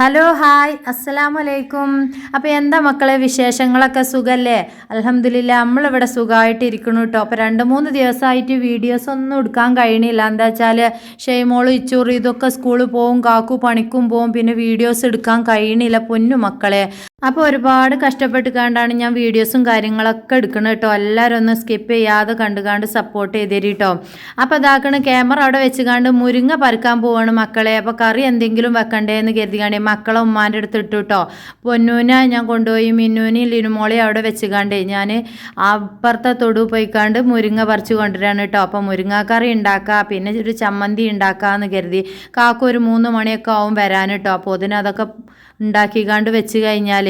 Hello hi അസ്സലാമു അലൈക്കും അപ്പോൾ എന്താ മക്കളെ വിശേഷങ്ങളൊക്കെ സുഖമല്ലേ അലഹമില്ല നമ്മളിവിടെ സുഖമായിട്ട് ഇരിക്കണു കേട്ടോ അപ്പോൾ രണ്ട് മൂന്ന് ദിവസമായിട്ട് വീഡിയോസ് ഒന്നും എടുക്കാൻ കഴിയണില്ല. എന്താ വെച്ചാൽ ഷെയ്മോളും ഇച്ചൂറും ഇതൊക്കെ സ്കൂളിൽ പോവും കാക്കു പണിക്കും പോവും പിന്നെ വീഡിയോസ് എടുക്കാൻ കഴിയണില്ല പൊന്നു മക്കളെ. അപ്പോൾ ഒരുപാട് കഷ്ടപ്പെട്ട് കണ്ടാണ് ഞാൻ വീഡിയോസും കാര്യങ്ങളൊക്കെ എടുക്കണം കേട്ടോ. എല്ലാവരും ഒന്ന് സ്കിപ്പ് ചെയ്യാതെ കണ്ടു കണ്ട് സപ്പോർട്ട് ചെയ്തേരി കേട്ടോ അപ്പോൾ അതാക്കണ ക്യാമറ അവിടെ വെച്ച് കണ്ട് മുരിങ്ങ പറിക്കാൻ പോവാണ് മക്കളെ. അപ്പോൾ കറി എന്തെങ്കിലും വെക്കണ്ടേ എന്ന് കരുതിക്കാണ്ടേ മക്കളെ ഉമ്മാന്റെ അടുത്ത് ഇട്ടു കേട്ടോ പൊന്നൂനെ ഞാൻ കൊണ്ടുപോയി മിന്നൂനെയും ലിനുമോളെയും അവിടെ വെച്ച് കണ്ടേ ഞാൻ അപ്പുറത്തെ തൊടു പോയിക്കാണ്ട് മുരിങ്ങ പറിച്ച് കൊണ്ടുവരാണ് കേട്ടോ അപ്പോൾ മുരിങ്ങാക്കറി ഉണ്ടാക്കുക പിന്നെ ഒരു ചമ്മന്തി ഉണ്ടാക്കാമെന്ന് കരുതി. കാക്ക ഒരു മൂന്ന് മണിയൊക്കെ ആവും വരാൻ കേട്ടോ അപ്പോൾ അതിനതൊക്കെ ഉണ്ടാക്കിക്കാണ്ട് വെച്ച് കഴിഞ്ഞാൽ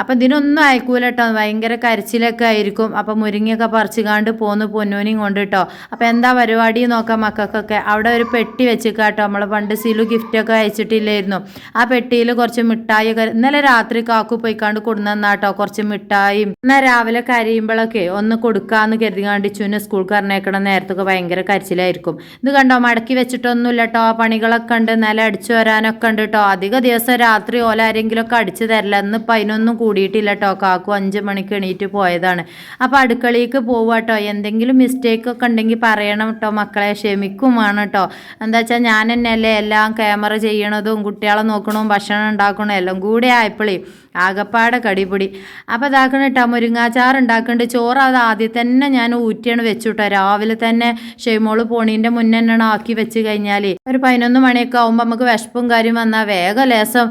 അപ്പം ഇതിനൊന്നും അയക്കൂല കേട്ടോ ഭയങ്കര കരച്ചിലൊക്കെ ആയിരിക്കും. അപ്പം മുരിങ്ങയൊക്കെ പറിച്ചുകാണ്ട് പോന്ന് പൊന്നൂനെയും കൊണ്ട് കേട്ടോ അപ്പം എന്താ പരിപാടി നോക്കാം മക്കൾക്കൊക്കെ. അവിടെ ഒരു പെട്ടി വെച്ചിക്കാട്ടോ. നമ്മൾ പണ്ട് സിലു ഗിഫ്റ്റൊക്കെ അയച്ചിട്ടില്ലായിരുന്നു. ആ പെട്ടിയിൽ കുറച്ച് മിഠായി ഒക്കെ ഇന്നലെ രാത്രി കാക്കു പോയിക്കാണ്ട് കൊടുന്നെന്നാട്ടോ കുറച്ച് മിഠായിയും. എന്നാൽ രാവിലെ കരയുമ്പോഴൊക്കെ ഒന്ന് കൊടുക്കാന്ന് കരുതികാണ്ട് ചുനെ സ്കൂൾ കറന്നേക്കണ നേരത്തൊക്കെ ഭയങ്കര കരച്ചിലായിരിക്കും. ഇത് കണ്ടോ? മടക്കി വെച്ചിട്ടൊന്നുമില്ല കേട്ടോ പണികളൊക്കെ ഉണ്ട്. നില അടിച്ചു വരാനൊക്കെ ഉണ്ട് കേട്ടോ അധിക ദിവസം രാത്രി ഓല ആരെങ്കിലുമൊക്കെ അടിച്ചു തരില്ല. ഇന്നിപ്പോൾ അതിനൊന്നും കൂടിയിട്ടില്ല കേട്ടോ കാക്കു അഞ്ച് മണിക്ക് എണീറ്റ് പോയതാണ്. അപ്പോൾ അടുക്കളയിലേക്ക് പോവുക കേട്ടോ എന്തെങ്കിലും മിസ്റ്റേക്ക് ഒക്കെ ഉണ്ടെങ്കിൽ പറയണം കേട്ടോ മക്കളെ ക്ഷമിക്കും വേണം കേട്ടോ എന്താ വെച്ചാൽ ഞാൻ തന്നെയല്ലേ എല്ലാം ക്യാമറ ചെയ്യണതും കുട്ടികളെ നോക്കണതും ഭക്ഷണം ഉണ്ടാക്കണതും എല്ലാം കൂടെ ആയപ്പോഴേ ആകപ്പാടെ കടിപിടി. അപ്പോൾ ഇതാക്കണം കേട്ടോ മുരിങ്ങാച്ചാർ ഉണ്ടാക്കുന്നുണ്ട് ചോറ് അത് ആദ്യം തന്നെ ഞാൻ ഊറ്റിയാണ് വെച്ചു കേട്ടോ രാവിലെ തന്നെ ഷെയ്മോൾ പോണീന്റെ മുന്നേ തന്നെയാണ് ആക്കി വെച്ച് കഴിഞ്ഞാൽ ഒരു പതിനൊന്ന് മണിയൊക്കെ ആകുമ്പോൾ നമുക്ക് വിശപ്പും കാര്യം വന്നാൽ വേഗം ലേസം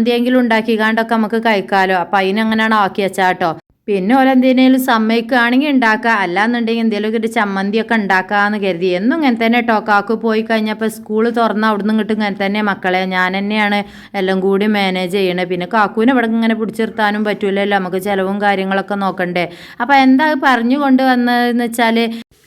ചമ്മന്തിയെങ്കിലും ഉണ്ടാക്കിക്കാണ്ടൊക്കെ നമുക്ക് കഴിക്കാമല്ലോ അപ്പം അതിനങ്ങനെയാണ് ആക്കി വെച്ചാൽ കേട്ടോ പിന്നെ ഓരോ എന്തിനേലും സമ്മതിക്കുകയാണെങ്കിൽ ഉണ്ടാക്കുക അല്ലാന്നുണ്ടെങ്കിൽ എന്തെങ്കിലും ഒരു ചമ്മന്തിയൊക്കെ ഉണ്ടാക്കാന്ന് കരുതി. എന്നും ഇങ്ങനെ തന്നെ കേട്ടോ കാക്കു പോയി കഴിഞ്ഞപ്പോൾ സ്കൂൾ തുറന്ന് അവിടുന്ന് കിട്ടും ഇങ്ങനെ തന്നെ മക്കളെ ഞാൻ തന്നെയാണ് എല്ലാം കൂടി മാനേജ് ചെയ്യണത് പിന്നെ കാക്കുവിനെ ഇവിടെ ഇങ്ങനെ പിടിച്ചിർത്താനും പറ്റൂലല്ലോ. നമുക്ക് ചിലവും കാര്യങ്ങളൊക്കെ നോക്കണ്ടേ. അപ്പോൾ എന്താ പറഞ്ഞു കൊണ്ട് വന്നതെന്ന് വെച്ചാൽ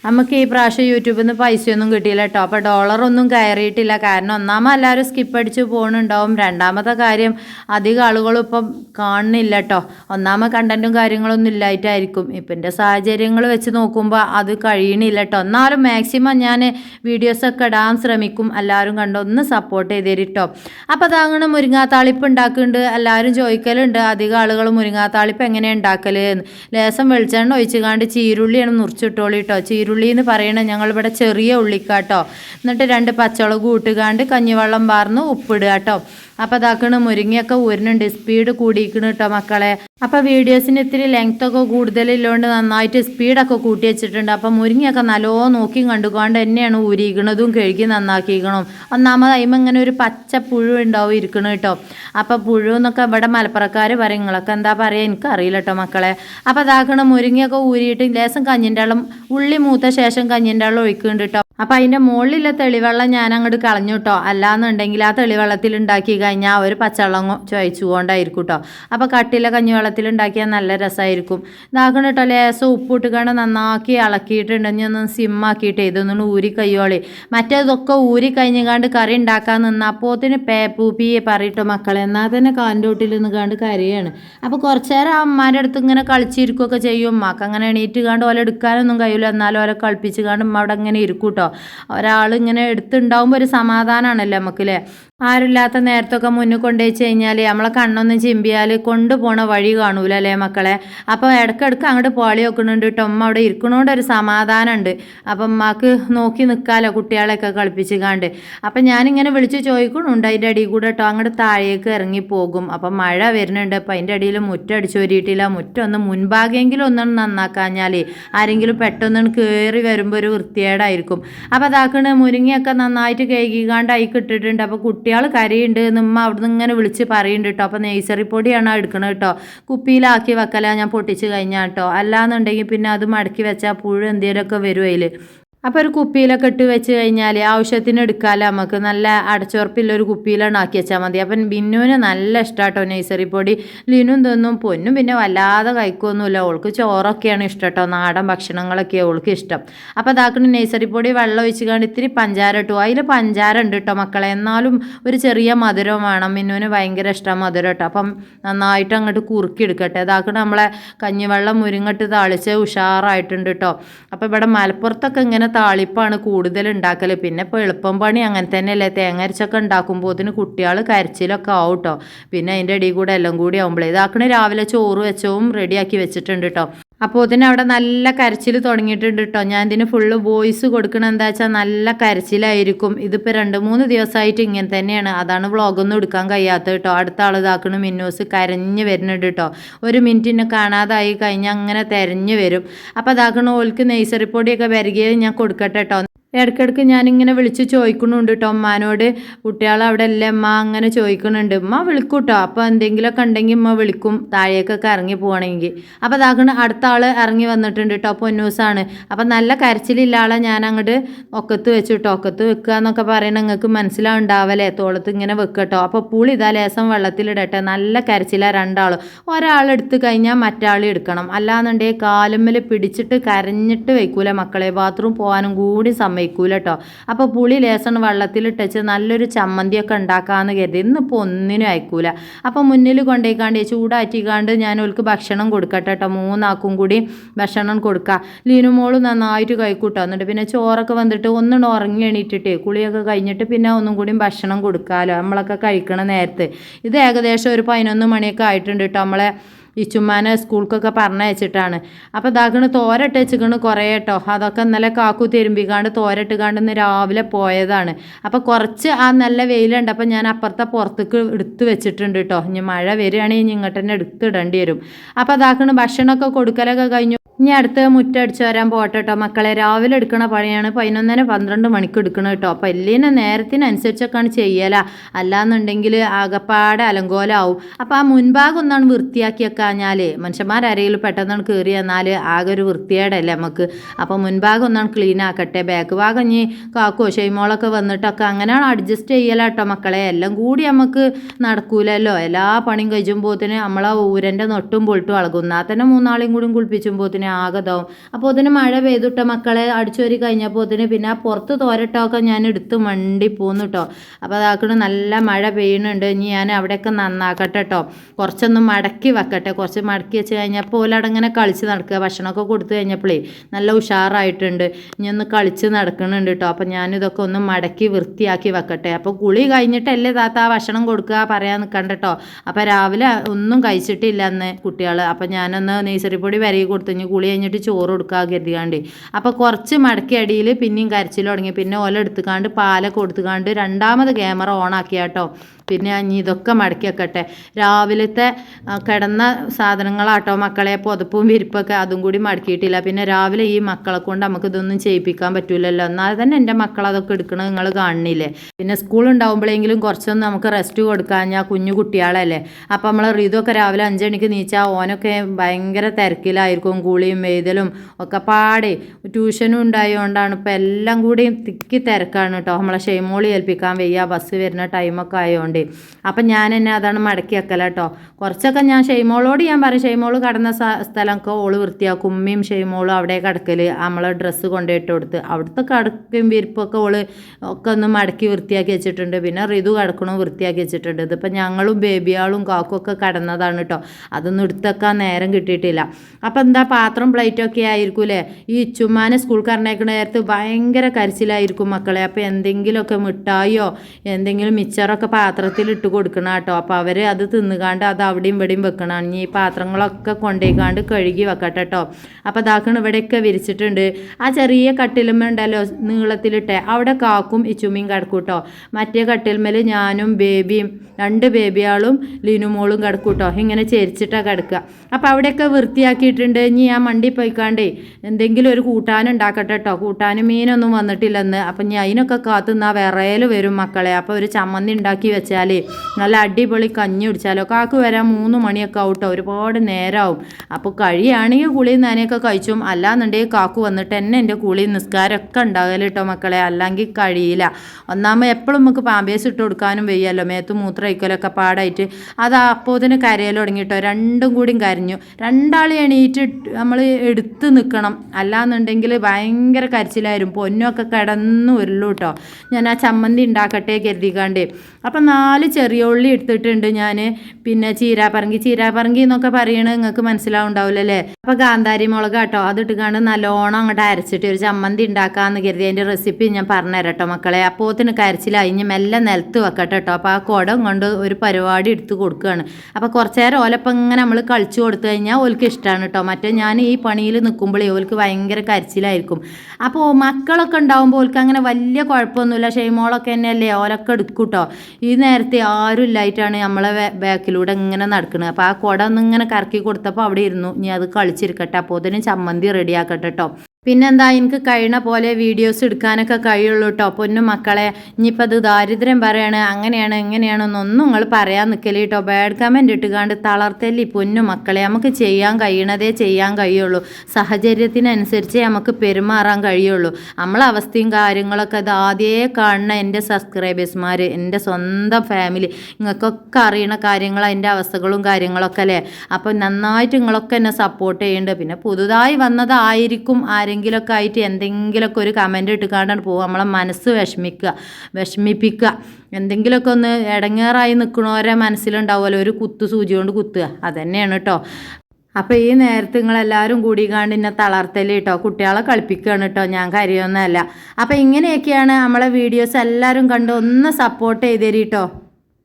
നമുക്ക് ഈ പ്രാവശ്യം യൂട്യൂബിൽ നിന്ന് പൈസയൊന്നും കിട്ടിയില്ല കേട്ടോ അപ്പോൾ ഡോളറൊന്നും കയറിയിട്ടില്ല. കാരണം ഒന്നാമത് എല്ലാവരും സ്കിപ്പ് അടിച്ച് പോകുന്നുണ്ടാവും രണ്ടാമത്തെ കാര്യം അധികം ആളുകളും ഇപ്പം കാണുന്നില്ല കേട്ടോ ഒന്നാമത് കണ്ടന്റും കാര്യങ്ങളൊന്നും ഇല്ലായിട്ടായിരിക്കും. ഇപ്പം എന്റെ സാഹചര്യങ്ങൾ വെച്ച് നോക്കുമ്പോൾ അത് കഴിയണില്ല കേട്ടോ എന്നാലും മാക്സിമം ഞാൻ വീഡിയോസൊക്കെ ഇടാൻ ശ്രമിക്കും. എല്ലാവരും കണ്ടൊന്ന് സപ്പോർട്ട് ചെയ്ത് തരിട്ടോ അപ്പോൾ അതങ്ങനെ മുരിങ്ങാത്താളിപ്പ് ഉണ്ടാക്കുന്നുണ്ട് എല്ലാവരും ചോദിക്കലുണ്ട്. അധികം ആളുകൾ മുരിങ്ങാത്താളിപ്പ് എങ്ങനെയാണ് ഉണ്ടാക്കൽ ലേസം വെളിച്ചെണ്ണ ഒഴിച്ചുകാണ്ട് ചീരുള്ളിയാണ് മുറിച്ചിട്ടോളി കേട്ടോ ചീരുള്ളി എന്ന് പറയണത് ഞങ്ങളിവിടെ ചെറിയ ഉള്ളിക്കാട്ടോ എന്നിട്ട് രണ്ട് പച്ചമുളക് കൂട്ടുകാണ്ട് കഞ്ഞിവെള്ളം വാർന്ന് ഉപ്പിടുക കേട്ടോ അപ്പോൾ അതാക്കണ് മുരിങ്ങയൊക്കെ ഊരുന്നുണ്ട് സ്പീഡ് കൂടിയിരിക്കണം കേട്ടോ മക്കളെ. അപ്പോൾ വീഡിയോസിന് ഇത്തിരി ലെങ്ത് ഒക്കെ കൂടുതലില്ലോണ്ട് നന്നായിട്ട് സ്പീഡൊക്കെ കൂട്ടി വെച്ചിട്ടുണ്ട്. അപ്പോൾ മുരിങ്ങയൊക്കെ നല്ലോ നോക്കി കണ്ടുകൊണ്ട് തന്നെയാണ് ഊരിക്കണതും കഴുകി നന്നാക്കിക്കണം ഒന്നാമത് അതിമ ഇങ്ങനെ ഒരു പച്ച പുഴു ഉണ്ടാവും ഇരിക്കണം കേട്ടോ അപ്പോൾ പുഴു എന്നൊക്കെ ഇവിടെ മലപ്പുറക്കാർ പറയും. നിങ്ങളൊക്കെ എന്താ പറയുക എനിക്കറിയില്ല കേട്ടോ മക്കളെ. അപ്പോൾ അതാക്കണ മുരിങ്ങയൊക്കെ ഊരിയിട്ട് ലേശം കഞ്ഞിന്റെ വെള്ളം ഉള്ളി മൂത്ത ശേഷം കഞ്ഞിന്റെ വെള്ളം ഒഴിക്കുന്നുണ്ട് കേട്ടോ അപ്പോൾ അതിന്റെ മുകളിലെ തെളിവെള്ളം ഞാൻ അങ്ങോട്ട് കളഞ്ഞു കേട്ടോ അല്ലാന്നുണ്ടെങ്കിൽ ആ തെളിവെള്ളത്തിൽ ഉണ്ടാക്കി കഴിഞ്ഞാൽ ഒരു പച്ചവെള്ളം ചോദിച്ചുകൊണ്ടായിരിക്കും കേട്ടോ അപ്പോൾ കട്ടിലെ കഞ്ഞിവെള്ളത്തിൽ ഉണ്ടാക്കിയാൽ നല്ല രസമായിരിക്കും ഇതാക്കണം കേട്ടോ ലേസം ഉപ്പിട്ടുകൊണ്ട് നന്നാക്കി ഇളക്കിയിട്ടുണ്ടെങ്കിൽ ഒന്ന് സിമ്മാക്കിയിട്ട് ഇതൊന്നും ഊരി കയ്യോളി. മറ്റേതൊക്കെ ഊരി കഴിഞ്ഞാണ്ട് കറി ഉണ്ടാക്കാൻ നിന്ന് അപ്പോത്തിന് പേപ്പൂപ്പിയെ പറയിട്ടോ മക്കളെ എന്നാൽ തന്നെ കാന്റെ നിന്ന് കണ്ട് കരയാണ്. അപ്പോൾ കുറച്ച് നേരം അമ്മമാരുടെ അടുത്ത് ഇങ്ങനെ കളിച്ചിരിക്കുകയൊക്കെ ചെയ്യും. മക്ക അങ്ങനെ എണീറ്റ് കണ്ട് ഓല എടുക്കാനൊന്നും കഴിയില്ല എന്നാലും ഓലെ കളിപ്പിച്ച് കണ്ട് അവിടെ ഇങ്ങനെ ഇരിക്കും കേട്ടോ ഒരാൾ ഇങ്ങനെ എടുത്തുണ്ടാവുമ്പോൾ ഒരു സമാധാനമാണല്ലോ നമുക്കല്ലേ? ആരില്ലാത്ത നേരത്തൊക്കെ മുന്നിൽ കൊണ്ടുവച്ച് കഴിഞ്ഞാൽ നമ്മളെ കണ്ണൊന്നും ചിമ്പിയാൽ കൊണ്ടുപോണ വഴി കാണൂല അല്ലേ മക്കളെ? അപ്പം ഇടയ്ക്കിടയ്ക്ക് അങ്ങോട്ട് പോളി വെക്കുന്നുണ്ട് കേട്ടോ. അമ്മ അവിടെ ഇരിക്കണോണ്ട് ഒരു സമാധാനമുണ്ട് അപ്പം അമ്മയ്ക്ക് നോക്കി നിൽക്കാമല്ലോ കുട്ടികളെയൊക്കെ കളിപ്പിച്ച് കാണ്ട് അപ്പം ഞാനിങ്ങനെ വിളിച്ച് ചോദിക്കണുണ്ട് അതിന്റെ അടിയിൽ കൂടെ കേട്ടോ. അങ്ങോട്ട് താഴേക്ക് ഇറങ്ങി പോകും. അപ്പം മഴ വരുന്നുണ്ട്. അപ്പം അതിന്റെ അടിയിൽ മുറ്റം അടിച്ചു മുറ്റൊന്ന് മുറ്റം ഒന്ന് നന്നാക്കാഞ്ഞാൽ ആരെങ്കിലും പെട്ടെന്ന് കയറി വരുമ്പോൾ ഒരു വൃത്തികേടായിരിക്കും. അപ്പോൾ അതാക്കണ് മുരിങ്ങയൊക്കെ നന്നായിട്ട് കഴുകിക്കാണ്ട് അയി കിട്ടിയിട്ടുണ്ട്. അപ്പോൾ കുട്ടികൾ കരയുണ്ട് നിമ്മ അവിടുന്ന് ഇങ്ങനെ വിളിച്ച് പറയുന്നുണ്ട് കേട്ടോ. അപ്പോൾ നെയ്സറി പൊടിയാണ് എടുക്കണത് കേട്ടോ. കുപ്പിയിലാക്കി വെക്കല ഞാൻ പൊട്ടിച്ച് കഴിഞ്ഞാൽ കേട്ടോ. അല്ലാന്നുണ്ടെങ്കിൽ പിന്നെ അത് മടക്കി വെച്ചാൽ പുഴു എന്തെങ്കിലുമൊക്കെ വരും അതിൽ അപ്പോൾ ഒരു കുപ്പിയിലൊക്കെ ഇട്ട് വെച്ച് കഴിഞ്ഞാൽ ആവശ്യത്തിന് എടുക്കാമല്ലോ നമുക്ക് നല്ല അടച്ചുറപ്പില്ല ഒരു കുപ്പിയിലാണ് ആക്കി വെച്ചാൽ മതി. അപ്പം ബിന്നുവിന് നല്ല ഇഷ്ടമാട്ടോ നഴ്സറി പൊടി. ലിനും തിന്നും പൊന്നും പിന്നെ വല്ലാതെ കഴിക്കൊന്നുമില്ല. ഓൾക്ക് ചോറൊക്കെയാണ് ഇഷ്ടം കേട്ടോ നാടൻ ഭക്ഷണങ്ങളൊക്കെ ഓൾക്ക് ഇഷ്ടം. അപ്പോൾ അതാക്കണ നഴ്സറി പൊടി വെള്ളം ഒഴിച്ച് കണ്ട് ഇത്തിരി പഞ്ചാര ഇട്ടു. അതിൽ പഞ്ചാര ഉണ്ട് കേട്ടോ മക്കളെ. എന്നാലും ഒരു ചെറിയ മധുരം വേണം. ബിന്നുവിന് ഭയങ്കര ഇഷ്ടം മധുരം കേട്ടോ അപ്പം നന്നായിട്ട് അങ്ങോട്ട് കുറുക്കി എടുക്കട്ടെ. അതാക്കണ നമ്മളെ കഞ്ഞിവെള്ളം മുരിങ്ങട്ട് താളിച്ച് ഉഷാറായിട്ടുണ്ട് കേട്ടോ അപ്പോൾ ഇവിടെ മലപ്പുറത്തൊക്കെ ഇങ്ങനെ താളിപ്പാണ് കൂടുതൽ ഉണ്ടാക്കൽ പിന്നെ ഇപ്പോൾ എളുപ്പം പണി അങ്ങനെ തന്നെയല്ലേ. തേങ്ങ അരച്ചൊക്കെ ഉണ്ടാക്കുമ്പോഴത്തിന് കുട്ടികൾ കരച്ചിലൊക്കെ ആവും കേട്ടോ പിന്നെ അതിന്റെ ഇടയിൽ കൂടെ എല്ലാം കൂടി ആകുമ്പോഴേ ഇതാക്കണ രാവിലെ ചോറ് വെച്ചവും റെഡിയാക്കി വെച്ചിട്ടുണ്ട് കേട്ടോ അപ്പോൾ അവിടെ നല്ല കരച്ചിൽ തുടങ്ങിയിട്ടുണ്ട് കേട്ടോ ഞാൻ ഇതിന് ഫുള്ള് വോയിസ് കൊടുക്കണം എന്താ വെച്ചാൽ നല്ല കരച്ചിലായിരിക്കും. ഇതിപ്പോൾ രണ്ട് മൂന്ന് ദിവസമായിട്ട് ഇങ്ങനെ തന്നെയാണ്. അതാണ് വ്ളോഗൊന്നും എടുക്കാൻ കഴിയാത്തത് കേട്ടോ അടുത്ത ആൾ ഇതാക്കണ മിന്നൂസ് കരഞ്ഞ് വരുന്നുണ്ട് കേട്ടോ ഒരു മിനിറ്റിന് കാണാതായി കഴിഞ്ഞാൽ അങ്ങനെ തെരഞ്ഞു വരും. അപ്പോൾ അതാക്കണ ഓൾക്ക് നെയ്സറി പൊടിയൊക്കെ വരികയും ഞാൻ കൊടുക്കട്ടെ കേട്ടോ ഇടയ്ക്കിടയ്ക്ക് ഞാനിങ്ങനെ വിളിച്ച് ചോദിക്കണുണ്ട് കേട്ടോ അമ്മാനോട് കുട്ടികളെ അവിടെ അല്ലേ അമ്മ അങ്ങനെ ചോദിക്കണുണ്ട് ഉമ്മ വിളിക്കും കേട്ടോ അപ്പോൾ എന്തെങ്കിലുമൊക്കെ ഉണ്ടെങ്കിൽ ഉമ്മ വിളിക്കും. താഴേക്കൊക്കെ ഇറങ്ങി പോകണമെങ്കിൽ അപ്പോൾ അതാകണ അടുത്ത ആൾ ഇറങ്ങി വന്നിട്ടുണ്ട് കേട്ടോ പൊന്നൂസാണ്. അപ്പോൾ നല്ല കരച്ചിലില്ല ആളെ ഞാൻ അങ്ങോട്ട് ഒക്കത്ത് വെച്ചു കേട്ടോ ഒക്കത്ത് വെക്കുക എന്നൊക്കെ പറയണ നിങ്ങൾക്ക് മനസ്സിലാവുണ്ടാവല്ലേ? തോളത്ത് ഇങ്ങനെ വെക്കുക കേട്ടോ അപ്പോൾ പുളി ഇതാ ലേസം വെള്ളത്തിലിടട്ടെ. നല്ല കരച്ചിലാണ് രണ്ടാളും. ഒരാളെടുത്ത് കഴിഞ്ഞാൽ മറ്റാൾ എടുക്കണം. അല്ലാന്നുണ്ടെങ്കിൽ കാലുമ്മൽ പിടിച്ചിട്ട് കരഞ്ഞിട്ട് വെക്കൂല മക്കളെ. ബാത്റൂം പോകാനും കൂടി സമ്മതിക്കൂല കേട്ടോ അപ്പോൾ പുളി ലേസം വെള്ളത്തിലിട്ടച്ച് നല്ലൊരു ചമ്മന്തിയൊക്കെ ഉണ്ടാക്കാമെന്ന് കരുതി. ഇന്നിപ്പോൾ ഒന്നിനും അയക്കൂല. അപ്പോൾ മുന്നിൽ കൊണ്ടേക്കാണ്ട് ചൂടാറ്റിക്കാണ്ട് ഞാൻ ഓൾക്ക് ഭക്ഷണം കൊടുക്കട്ടെ കേട്ടോ മൂന്നാക്കും കൂടി ഭക്ഷണം കൊടുക്കുക ലീനുമോൾ നന്നായിട്ട് കഴിക്കൂട്ടോ. എന്നിട്ട് പിന്നെ ചോറൊക്കെ വന്നിട്ട് ഒന്നും ഉറങ്ങി എണീറ്റിട്ട് കുളിയൊക്കെ കഴിഞ്ഞിട്ട് പിന്നെ ഒന്നും കൂടി ഭക്ഷണം കൊടുക്കാമല്ലോ നമ്മളൊക്കെ കഴിക്കണ നേരത്ത്. ഇത് ഏകദേശം ഒരു പതിനൊന്ന് മണിയൊക്കെ ആയിട്ടുണ്ട് കേട്ടോ നമ്മളെ ഇച്ചുമ്മാനെ സ്കൂൾക്കൊക്കെ പറഞ്ഞയച്ചിട്ടാണ്. അപ്പോൾ ഇതാക്കണ് തോരട്ട് വെച്ചിക്കണ് കുറേ കേട്ടോ അതൊക്കെ ഇന്നലെ കാക്കു തിരുമ്പിക്കാണ്ട് തോരട്ടുകാണ്ട് ഇന്ന് രാവിലെ പോയതാണ്. അപ്പോൾ കുറച്ച് ആ നല്ല വെയിലുണ്ട്. അപ്പോൾ ഞാൻ അപ്പുറത്തെ പുറത്തേക്ക് എടുത്ത് വെച്ചിട്ടുണ്ട് കേട്ടോ ഇനി മഴ വരികയാണെങ്കിൽ ഇങ്ങോട്ട് തന്നെ എടുത്തിടേണ്ടി വരും. അപ്പോൾ അതാക്കണ് ഭക്ഷണമൊക്കെ കൊടുക്കലൊക്കെ കഴിഞ്ഞു. ഇനി അടുത്ത മുറ്റടിച്ച് വരാൻ പോട്ടെ കേട്ടോ മക്കളെ രാവിലെ എടുക്കണ പണിയാണ് പതിനൊന്നര പന്ത്രണ്ട് മണിക്ക് എടുക്കണം കേട്ടോ അപ്പോൾ എല്ലിനെ നേരത്തിനനുസരിച്ചൊക്കെയാണ് ചെയ്യല. അല്ലാന്നുണ്ടെങ്കിൽ ആകപ്പാടെ അലങ്കോലാവും. അപ്പോൾ ആ മുൻഭാഗം ഒന്നാണ് വൃത്തിയാക്കി വെക്കാഞ്ഞാൽ മനുഷ്യന്മാരാരെങ്കിലും പെട്ടെന്നാണ് കയറി എന്നാൽ ആകെ ഒരു വൃത്തിയേടല്ലേ നമുക്ക് അപ്പോൾ മുൻഭാഗം ഒന്നാണ് ക്ലീൻ ആക്കട്ടെ. ബാക്ക് ഭാഗം ഇനി കാക്കോ വന്നിട്ടൊക്കെ അങ്ങനെയാണ് അഡ്ജസ്റ്റ് ചെയ്യല കേട്ടോ മക്കളെ. എല്ലാം കൂടി നമുക്ക് നടക്കൂലല്ലോ. എല്ലാ പണിയും കഴിച്ചുമ്പോത്തിന് നമ്മളെ ഊരന്റെ നൊട്ടും പൊളിട്ടും അളകും എന്നാൽ തന്നെ മൂന്നാളെയും കൂടി കുളിപ്പിച്ചുമ്പോത്തിന് ആകതാവും അപ്പോൾ അതിന് മഴ പെയ്തിട്ട മക്കളെ അടിച്ചോരി കഴിഞ്ഞപ്പോത്തിന് പിന്നെ ആ പുറത്ത് തോരട്ടമൊക്കെ ഞാൻ എടുത്ത് മണ്ടി പോന്നു കേട്ടോ അപ്പോൾ അതാക്കണ നല്ല മഴ പെയ്യുന്നുണ്ട്. ഇനി ഞാൻ അവിടെയൊക്കെ നന്നാക്കട്ടെ കേട്ടോ കുറച്ചൊന്ന് മടക്കി വെക്കട്ടെ. കുറച്ച് മടക്കി വെച്ച് കഴിഞ്ഞപ്പോൾ ഓലടങ്ങനെ കളിച്ച് നടക്കുക. ഭക്ഷണമൊക്കെ കൊടുത്തു കഴിഞ്ഞപ്പോഴേ നല്ല ഉഷാറായിട്ടുണ്ട്. ഇനി ഒന്ന് കളിച്ച് നടക്കുന്നുണ്ട് കേട്ടോ അപ്പോൾ ഞാനിതൊക്കെ ഒന്ന് മടക്കി വൃത്തിയാക്കി വെക്കട്ടെ. അപ്പോൾ കുളി കഴിഞ്ഞിട്ടല്ലേ താത്ത ആ ഭക്ഷണം കൊടുക്കുക പറയാൻ നിൽക്കണ്ട കേട്ടോ അപ്പോൾ രാവിലെ ഒന്നും കഴിച്ചിട്ടില്ല അന്ന് കുട്ടികൾ അപ്പോൾ ഞാനൊന്ന് നെയ്സറി പൊടി വരകി കൊടുത്തു കുളി കഴിഞ്ഞിട്ട് ചോറ് കൊടുക്കുക കരുതികാണ്ട് അപ്പോൾ കുറച്ച് മടക്കിയടിയിൽ പിന്നെയും കരച്ചിൽ തുടങ്ങി. പിന്നെ ഓല എടുത്തുകാണ്ട് പാലൊക്കെ കൊടുത്തുകാണ്ട് രണ്ടാമത് ക്യാമറ ഓൺ ആക്കിയാട്ടോ. പിന്നെ ഇനി ഇതൊക്കെ മടക്കി വെക്കട്ടെ രാവിലത്തെ കിടന്ന സാധനങ്ങളാട്ടോ മക്കളെ പുതപ്പും വിരിപ്പൊക്കെ അതും കൂടി മടക്കിയിട്ടില്ല. പിന്നെ രാവിലെ ഈ മക്കളെ കൊണ്ട് നമുക്ക് ഇതൊന്നും ചെയ്യിപ്പിക്കാൻ പറ്റൂലല്ലോ. എന്നാൽ തന്നെ എന്റെ മക്കൾ അതൊക്കെ എടുക്കണത് നിങ്ങൾ കാണുന്നില്ലേ? പിന്നെ സ്കൂൾ ഉണ്ടാവുമ്പോഴെങ്കിലും കുറച്ചൊന്നും നമുക്ക് റെസ്റ്റ് കൊടുക്കാൻ ഞാൻ കുഞ്ഞു കുട്ടികളല്ലേ. അപ്പം നമ്മൾ ഇതൊക്കെ രാവിലെ അഞ്ചണിക്ക് നീച്ചാൽ ഓനൊക്കെ ഭയങ്കര തിരക്കിലായിരിക്കും കൂളിയും എഴുതലും ഒക്കെ പാടെ. ട്യൂഷനും ഉണ്ടായതുകൊണ്ടാണ് ഇപ്പം എല്ലാം കൂടി തിക്കി തിരക്കാണ് കേട്ടോ. നമ്മളെ ഷെയ്മോളി ഏൽപ്പിക്കാൻ വയ്യ ബസ് വരുന്ന ടൈമൊക്കെ ആയതുകൊണ്ട് അപ്പം ഞാൻ എന്നെ അതാണ് മടക്കി വെക്കല കേട്ടോ. കുറച്ചൊക്കെ ഞാൻ ഷെയ്മോളോട് ഞാൻ പറയും. ഷെയ്മോൾ കടന്ന സ്ഥലമൊക്കെ ഓൾ വൃത്തിയാക്കും. ഉമ്മയും ഷെയ്മോളും അവിടെ കിടക്കൽ നമ്മളെ ഡ്രസ്സ് കൊണ്ടുപോയിട്ട് കൊടുത്ത്. അവിടുത്തെ കടക്കും വിരിപ്പൊക്കെ ഓൾ ഒക്കെ ഒന്ന് മടക്കി വൃത്തിയാക്കി വെച്ചിട്ടുണ്ട്. പിന്നെ ഋതു കിടക്കണോ വൃത്തിയാക്കി വെച്ചിട്ടുണ്ട്. ഇതിപ്പോൾ ഞങ്ങളും ബേബിയാളും കാക്കും ഒക്കെ കടന്നതാണ് കേട്ടോ. അതൊന്നും എടുത്തേക്കാൻ നേരം കിട്ടിയിട്ടില്ല. അപ്പം എന്താ പാത്രം പ്ലേറ്റൊക്കെ ആയിരിക്കൂലേ? ഈ ചുമ്മാനെ സ്കൂൾ കറണേക്കണ നേരത്ത് ഭയങ്കര കരച്ചിലായിരിക്കും മക്കളെ. അപ്പോൾ എന്തെങ്കിലുമൊക്കെ മിഠായിയോ എന്തെങ്കിലും മിച്ചറൊക്കെ പാത്രത്തിൽ ഇട്ട് കൊടുക്കണം കേട്ടോ. അപ്പോൾ അവർ അത് തിന്നുകാണ്ട് അത് അവിടെയും ഇവിടെയും വെക്കണം ഇനി ഈ പാത്രങ്ങളൊക്കെ കൊണ്ടുപോയിക്കാണ്ട് കഴുകി വെക്കട്ടെ കേട്ടോ. അപ്പോൾ അതാക്കണ ഇവിടെയൊക്കെ വിരിച്ചിട്ടുണ്ട്. ആ ചെറിയ കട്ടിലുമ്മ ഉണ്ടല്ലോ നീളത്തിലിട്ടെ. അവിടെ കാക്കും ഇച്ചുമ്മയും കിടക്കും കേട്ടോ. മറ്റേ കട്ടിൽമേൽ ഞാനും ബേബിയും രണ്ട് ബേബിയാളും ലിനുമോളും കിടക്കും കേട്ടോ. ഇങ്ങനെ ചേരിച്ചിട്ടാണ് കിടക്കുക. അപ്പോൾ അവിടെയൊക്കെ വൃത്തിയാക്കിയിട്ടുണ്ട്. ഇനി ആ മണ്ടി പോയിക്കാണ്ടേ എന്തെങ്കിലും ഒരു കൂട്ടാൻ ഉണ്ടാക്കട്ടെ കേട്ടോ. കൂട്ടാൻ മീനൊന്നും വന്നിട്ടില്ലെന്ന്. അപ്പം ഞാൻ അതിനൊക്കെ കാത്തുനിന്നാൽ വിറയൽ വരും മക്കളെ. അപ്പോൾ ഒരു ചമ്മന്തി ഉണ്ടാക്കി വെച്ചാൽ നല്ല അടിപൊളി കഞ്ഞി കുടിച്ചാലോ. കാക്ക് വരാൻ മൂന്ന് മണിയൊക്കെ ആവട്ടോ. ഒരുപാട് നേരമാവും അപ്പോൾ കഴിയുകയാണെങ്കിൽ നിന്ന് നനയൊക്കെ കഴിച്ചും. അല്ലാന്നുണ്ടെങ്കിൽ കാക്കു വന്നിട്ട് എന്നെ എന്റെ കുളി നിസ്കാരമൊക്കെ ഉണ്ടാകൽ കേട്ടോ മക്കളെ. അല്ലെങ്കിൽ കഴിയില്ല. ഒന്നാമത് എപ്പോഴും നമുക്ക് പാമ്പേസ് ഇട്ട് കൊടുക്കാനും വയ്യല്ലോ. മേത്ത് മൂത്രമൊഴിക്കലൊക്കെ പാടായിട്ട്. അത് അപ്പോൾ ഇതിന് കരയൽ തുടങ്ങിയിട്ടോ രണ്ടും കൂടിയും കരഞ്ഞു. രണ്ടാൾ എണീറ്റ് നമ്മൾ എടുത്ത് നിൽക്കണം അല്ലാന്നുണ്ടെങ്കിൽ ഭയങ്കര കരച്ചിലായിരുന്നു. പൊന്നൊക്കെ കിടന്നു വരുള്ളൂ കേട്ടോ ഞാൻ ആ ചമ്മന്തി ഉണ്ടാക്കട്ടെ കരുതിക്കാണ്ട്. അപ്പം നാ നാല് ചെറിയ ഉള്ളി എടുത്തിട്ടുണ്ട് ഞാൻ പിന്നെ ചീരാപ്പറങ്കി ചീരാപ്പറങ്കി എന്നൊക്കെ പറയണത് നിങ്ങൾക്ക് മനസ്സിലാവുണ്ടാവില്ലല്ലേ? അപ്പോൾ കാന്താരി മുളക് കേട്ടോ അതിട്ടുകൊണ്ട് നല്ലോണം അങ്ങോട്ട് അരച്ചിട്ട് ഒരു ചമ്മന്തി ഉണ്ടാക്കാമെന്ന് കരുതി അതിന്റെ റെസിപ്പി ഞാൻ പറഞ്ഞുതരാം കേട്ടോ മക്കളെ. അപ്പോത്തിന് കരച്ചിലായി മെല്ലെ നിലത്ത് വെക്കട്ടെ കേട്ടോ അപ്പോൾ ആ കുടം കൊണ്ട് ഒരു പരിപാടി എടുത്ത് കൊടുക്കുകയാണ് അപ്പോൾ കുറച്ച് നേരം ഓലപ്പം ഇങ്ങനെ നമ്മൾ കളിച്ചു കൊടുത്തു കഴിഞ്ഞാൽ ഓൽക്ക് ഇഷ്ടമാണ് കേട്ടോ മറ്റേ ഞാൻ ഈ പണിയിൽ നിൽക്കുമ്പോഴേ ഓൽക്ക് ഭയങ്കര കരച്ചിലായിരിക്കും. അപ്പോൾ മക്കളൊക്കെ ഉണ്ടാകുമ്പോൾ ഓൽക്ക് അങ്ങനെ വലിയ കുഴപ്പമൊന്നുമില്ല. ഷെയ്മോളൊക്കെ തന്നെയല്ലേ? ഓലൊക്കെ എടുക്കും കേട്ടോ ഈ നേരത്തെ ആരും ഇല്ലായിട്ടാണ് നമ്മളെ ബാക്കിലൂടെ ഇങ്ങനെ നടക്കുന്നത് അപ്പോൾ ആ കുട ഒന്ന് ഇങ്ങനെ കറക്കി കൊടുത്തപ്പോൾ അവിടെ ഇരുന്നു. ഇനി അത് കളിച്ചിരിക്കട്ടെ. അപ്പോൾ അതിന് ചമ്മന്തി റെഡിയാക്കട്ടെ കേട്ടോ പിന്നെന്താ എനിക്ക് കഴിയണ പോലെ വീഡിയോസ് എടുക്കാനൊക്കെ കഴിയുള്ളൂ കേട്ടോ പൊന്നു മക്കളെ ഇനിയിപ്പോൾ അത് ദാരിദ്ര്യം പറയാണ് അങ്ങനെയാണ് എങ്ങനെയാണെന്നൊന്നും നിങ്ങൾ പറയാൻ നിൽക്കൽ കേട്ടോ ബാഡ് കമന്റ് ഇട്ടുകാണ്ട് തളർത്തല്ലി പൊന്നു മക്കളെ. നമുക്ക് ചെയ്യാൻ കഴിയണതേ ചെയ്യാൻ കഴിയുള്ളൂ. സാഹചര്യത്തിനനുസരിച്ചേ നമുക്ക് പെരുമാറാൻ കഴിയുള്ളൂ. നമ്മളെ അവസ്ഥയും കാര്യങ്ങളൊക്കെ അത് ആദ്യേ കാണുന്ന എന്റെ സബ്സ്ക്രൈബേഴ്സ്മാർ എന്റെ സ്വന്തം ഫാമിലി നിങ്ങൾക്കൊക്കെ അറിയണ കാര്യങ്ങൾ അതിന്റെ അവസ്ഥകളും കാര്യങ്ങളൊക്കെ അല്ലേ? അപ്പോൾ നന്നായിട്ട് നിങ്ങളൊക്കെ എന്നെ സപ്പോർട്ട് ചെയ്യുന്നുണ്ട് പിന്നെ പുതുതായി വന്നതായിരിക്കും ആരെങ്കിലുമൊക്കെ ആയിട്ട് എന്തെങ്കിലുമൊക്കെ ഒരു കമന്റ് ഇട്ടുകാണ്ടാണ് പോകുക നമ്മളെ മനസ്സ് വിഷമിക്കുക വിഷമിപ്പിക്കുക. എന്തെങ്കിലുമൊക്കെ ഒന്ന് ഇടങ്ങേറായി നിൽക്കണവരെ മനസ്സിലുണ്ടാവുമല്ലോ. ഒരു കുത്തു സൂചി കൊണ്ട് കുത്തുക. അതന്നെയാണ് കേട്ടോ അപ്പോൾ ഈ നേരത്ത് നിങ്ങളെല്ലാവരും കൂടി കണ്ട് എന്നെ തളർത്തൽ കേട്ടോ കുട്ടികളെ കളിപ്പിക്കുകയാണ് കേട്ടോ ഞാൻ കരയൊന്നുമല്ല അപ്പോൾ ഇങ്ങനെയൊക്കെയാണ് നമ്മളെ വീഡിയോസ് എല്ലാവരും കണ്ട് ഒന്ന് സപ്പോർട്ട് ചെയ്ത് തരും കേട്ടോ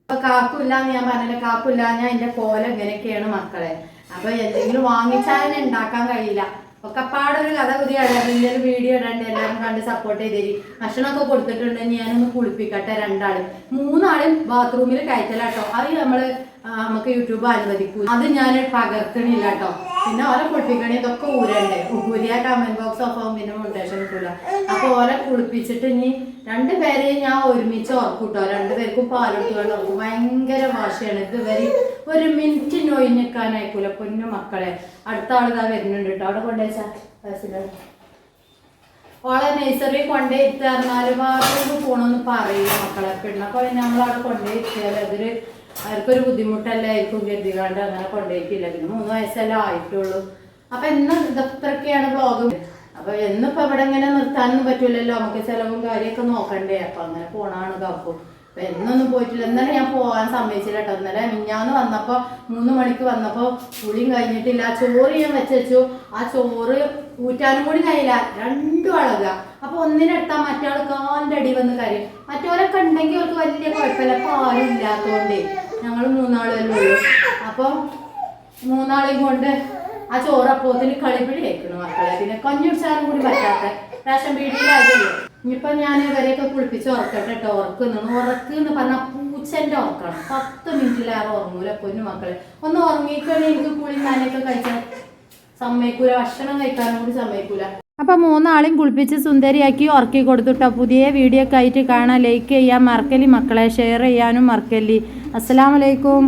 അപ്പോൾ കാപ്പില്ല ഞാൻ പറഞ്ഞില്ല? കാപ്പില്ല ഞാൻ എന്റെ കോല ഇങ്ങനെയൊക്കെയാണ് മക്കളെ. അപ്പോൾ എന്തെങ്കിലും വാങ്ങിച്ചാൽ ഉണ്ടാക്കാൻ കഴിയില്ല. ഒക്കെ പാടൊരു കഥ പുതിയാണ് അതിന്റെ ഒരു വീഡിയോ ഇടണ്ട് എല്ലാവരും കണ്ട് സപ്പോർട്ട് ചെയ്ത് തരി ഭക്ഷണമൊക്കെ കൊടുത്തിട്ടുണ്ട്. ഞാനൊന്ന് കുളിപ്പിക്കട്ടെ രണ്ടാളും. മൂന്നാളും ബാത്റൂമിൽ കയറ്റലാട്ടോ. അത് നമ്മൾ ആ, നമുക്ക് യൂട്യൂബ് അനുവദിക്കൂ. അത് ഞാൻ പകർത്തണില്ല കേട്ടോ പിന്നെ ഓരെ കുളിപ്പിക്കണി ഇതൊക്കെ ഊരണ്ടേ. ഊരിയ കമന്റ് ബോക്സ് ആവും. പിന്നെ മുട്ടേഷൻ കിട്ടൂല അപ്പൊ ഓരെ കുളിപ്പിച്ചിട്ട് ഇനി രണ്ട് പേരെയും ഞാൻ ഒരുമിച്ച് ഓർക്കൂട്ടോ. രണ്ടുപേർക്കും പാലെടുത്തുകൊണ്ട് ഓർക്കും ഭയങ്കര വാശിയാണ്. ഇതുവരെ ഒരു മിനിറ്റ് നൊയിഞ്ഞിക്കാനായിക്കൂല പൊന്നു മക്കളെ. അടുത്ത ആളിതാ വരുന്നുണ്ട് കേട്ടോ അവിടെ കൊണ്ടുവച്ചാ ഓളെ നഴ്സറി കൊണ്ടേ ഇരുത്താറുന്നാൽ ബാത്റൂമിൽ പോണെന്ന് പറയും മക്കളെ. പിന്നെ അപ്പൊ നമ്മൾ അവിടെ കൊണ്ടേ ഇരുത്തിയാൽ അതൊരു അവർക്കൊരു ബുദ്ധിമുട്ടല്ലായിരിക്കും കരുതികാണ്ട് അങ്ങനെ കൊണ്ടുപോയിട്ടില്ല. പിന്നെ മൂന്ന് വയസ്സല്ലേ ആയിട്ടുള്ളൂ. അപ്പൊ എന്നാ ഇതൊക്കെയാണ് ബ്ലോഗ് അപ്പൊ എന്നിപ്പോ ഇവിടെ ഇങ്ങനെ നിർത്താനൊന്നും പറ്റൂലല്ലോ. നമുക്ക് ചെലവും കാര്യമൊക്കെ നോക്കണ്ടേ. അപ്പൊ അങ്ങനെ പോണാണ് കപ്പു അപ്പൊ എന്നൊന്നും പോയിട്ടില്ല. ഇന്നലെ ഞാൻ പോകാൻ സമ്മതിച്ചില്ല കേട്ടോ ഇന്നലെ മിഞ്ഞാന്ന് വന്നപ്പോ മൂന്ന് മണിക്ക് വന്നപ്പോ പുളിയും കഴിഞ്ഞിട്ടില്ല. ആ ചോറ് ഞാൻ വെച്ചു ആ ചോറ് ഊറ്റാനും കൂടി കഴിയില്ല. രണ്ടും അളക. അപ്പൊ ഒന്നിനെടുത്താൽ മറ്റാൾ കാലിന്റെ അടി വന്ന് കാര്യം. മറ്റോരൊക്കെ ഉണ്ടെങ്കിൽ അവർക്ക് വലിയ കുഴപ്പമില്ല. അപ്പൊ ആരും ഇല്ലാത്തോണ്ടേ. ഞങ്ങൾ മൂന്നാളല്ലേ ഉള്ളൂ. അപ്പൊ മൂന്നാളെയും കൊണ്ട് ആ ചോറ് അപ്പോത്തിന് കളിപ്പിടി വെക്കണം മക്കളെ. പിന്നെ കഞ്ഞുടിച്ചാലും കൂടി പറ്റാത്ത റേഷൻ വീട്ടിലായില്ലേ ഇനിയിപ്പൊ ഞാൻ ഇവരെയൊക്കെ കുളിപ്പിച്ച് ഉറക്കട്ടെ കേട്ടോ ഉറക്കുന്നു ഉറക്ക് എന്ന് പറഞ്ഞാൽ പൂച്ചന്റെ ഉറക്കണം. പത്ത് മിനിറ്റിലാകെ ഉറങ്ങൂല പൊന്നു മക്കളെ. ഒന്ന് ഉറങ്ങിക്കണേ. എനിക്ക് കുളി നനയൊക്കെ കഴിച്ചാൽ സമ്മതിക്കൂല. ഭക്ഷണം കഴിക്കാനും കൂടി സമ്മതിക്കൂല. അപ്പൊ മൂന്നാളെയും കുളിപ്പിച്ച് സുന്ദരിയാക്കി ഉറക്കി കൊടുത്തുട്ടോ. പുതിയ വീഡിയോ ഒക്കെ ആയിട്ട് കാണാൻ ലൈക്ക് ചെയ്യാം മറക്കലി മക്കളെ. ഷെയർ ചെയ്യാനും മറക്കല്ലി. അസ്സലാമലൈക്കും.